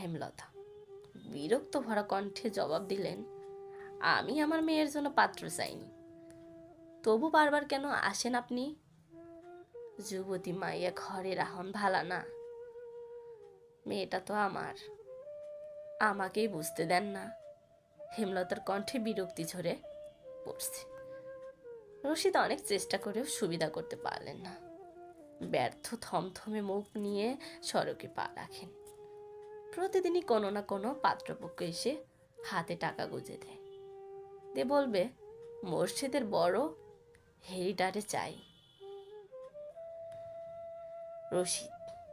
হেমলতা। বিরক্ত ভরা কণ্ঠে জবাব দিলেন, আমি আমার মেয়ের জন্য পাত্র চাইনি। তবু বারবার কেন আসেন আপনি? যুবতী মাইয়া ঘরে রাহন ভালা না। মেয়েটা তো আমার। আমাকেই বুঝতে দেন না। হেমলতার কণ্ঠে বিরক্তি ঝরে পড়ছে। রশিদ অনেক চেষ্টা করেও সুবিধা করতে পারলেন না। ব্যর্থ থমথমে মুখ নিয়ে সড়কে পা রাখেন। প্রতিদিনই কোনো না কোনো পাত্রপক্ষ এসে হাতে টাকা গুঁজে দেয়। দে বলবে, মসজিদের বড় হেরিটারে চাই। রশিদ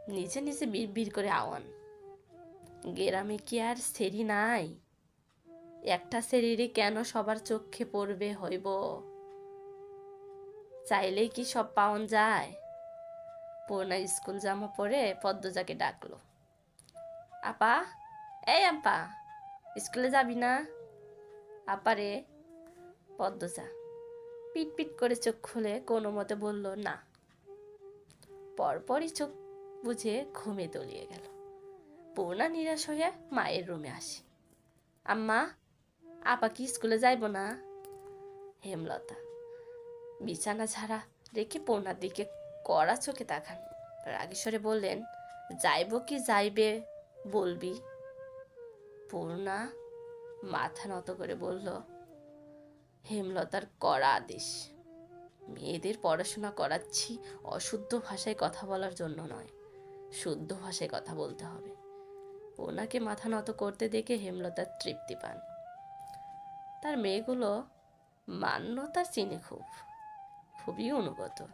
নিজে নিজে বিড় করে আওয়ান, গেরামে কি আর সেরি নাই? একটা শরীরে কেন সবার চোখে পড়বে হইব? চাইলেই কি সব পাওন যায়? পূর্ণা স্কুল জামা পরে পদ্মজাকে ডাকলো আপা এই আপা স্কুলে যাবি না? আপারে পদ্মজা পিট পিট করে চোখ খুলে কোনো মতে বলল, না। পরপরই চোখ বুঝে ঘুমে তলিয়ে গেল। পূর্ণা নিরাশ হয়ে মায়ের রুমে আসে। আম্মা, আপা কি স্কুলে যাইব না? হেমলতা। বিছানা ছাড়া রেখে পূর্ণার দিকে কড়া চোখে তাকান। রাগেশ্বরে বললেন, যাইব কি যাইবে? বলবি? পূর্ণা মাথা নত করে বলল, হেমলতার কড়া আদেশ। মেয়েদের পড়াশোনা করাচ্ছি অশুদ্ধ ভাষায় কথা বলার জন্য নয়, শুদ্ধ ভাষায় কথা বলতে হবে। ওনাকে মাথা নত করতে দেখে হেমলতার তৃপ্তি পান। তার মেয়েগুলো মান্যতা চিনে খুব, খুবই অনুগত।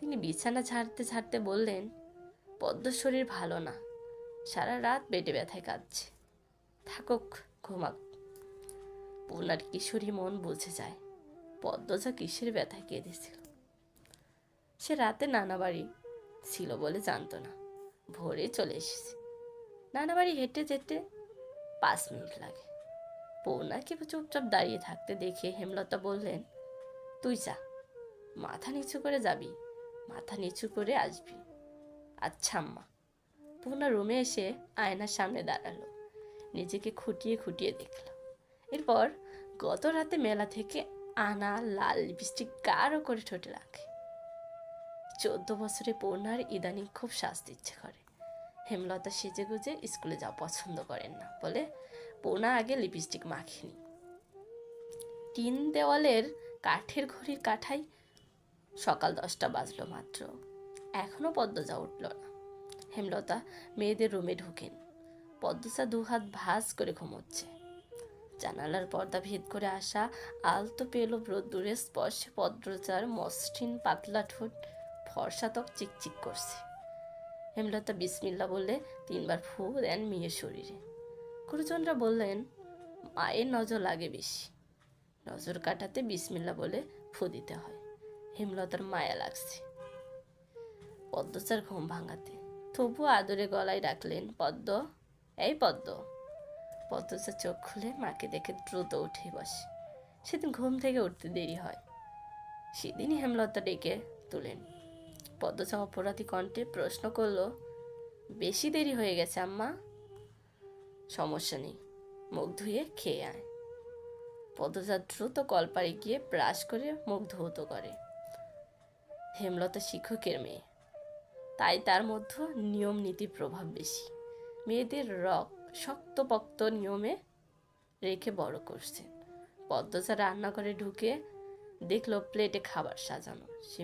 তিনি বিছানা ছাড়তে ছাড়তে বললেন পদ্ম শরীর ভালো না সারা রাত পেটে ব্যথায় কাঁদছে। থাকুক, ঘুমাক। পুনার কিশোরী মন বুঝে যায়, পদ্মজা কিসের ব্যথায় কেঁদেছিল। সে রাতে নানা বাড়ি ছিল বলে জানতো না। ভোরে চলে এসেছে। নানা বাড়ি হেঁটে যেতে পাঁচ মিনিট লাগে। পৌনাকে চুপচাপ দাঁড়িয়ে থাকতে দেখে হেমলতা বললেন, তুই যা, মাথা নিচু করে যাবি, মাথা নিচু করে আসবি। আচ্ছা আম্মা। পূর্ণা রুমে এসে আয়নার সামনে দাঁড়াল। নিজেকে খুঁটিয়ে খুঁটিয়ে দেখল। এরপর গত রাতে মেলা থেকে আনা লাল লিপস্টিক গাঢ় করে ঠোঁটে রাখে। চোদ্দ বছরে পূর্ণার ইদানিং খুব শাস্তি ইচ্ছে করে। হেমলতা সেজে গুজে স্কুলে যাওয়া পছন্দ করেন না বলে পূর্ণা আগে লিপস্টিক মাখেনি। টিন দেওয়ালের কাঠের ঘড়ির কাঠাই সকাল দশটা বাজলো মাত্র। এখনও পদ্মজা উঠল না। হেমলতা মেয়েদের রুমে ঢুকেন। পদ্মজা দুহাত ভাঁজ করে ঘুমোচ্ছে। জানালার পর্দা ভেদ করে আসা আলতো পেল রোদ্দুরের স্পর্শে পদ্মজার মসৃণ পাতলা ঠোঁট ফর্সা চিকচিক করছে। হেমলতা বিসমিল্লা বললে, তিনবার ফু দেন মেয়ের শরীরে। গুরুজনরা বললেন, মায়ের নজর লাগে বেশি। নজর কাটাতে বিসমিল্লা বলে, ফু দিতে হয়। হেমলতার মায়া লাগছে। পদ্মচার ঘুম ভাঙাতে তবু আদরে গলায় ডাকলেন, পদ্ম, এই পদ্ম। পদ্মচা চোখ খুলে মাকে দেখে দ্রুত উঠে বসে। সেদিন ঘুম থেকে উঠতে দেরি হয়। সেদিনই হেমলতা ডেকে তুলেন। পদ্মচা অপরাধী কণ্ঠে প্রশ্ন করল, বেশি দেরি হয়ে গেছে, আম্মা? সমস্যা নেই, মুখ ধুয়ে খেয়ে আয়। পদ্মজা দ্রুত কলপাড়ে গিয়ে ব্রাশ করে মুখ ধৌত করে। হেমলতা শিক্ষকের মেয়ে। তাই তার মধ্যে নিয়ম নীতির প্রভাব বেশি। মেয়েদের রক শক্তপক্ত নিয়মে রেখে বড় করছেন পদ্মজা রান্নাঘরে ঢুকে দেখল প্লেটে খাবার সাজানো। সে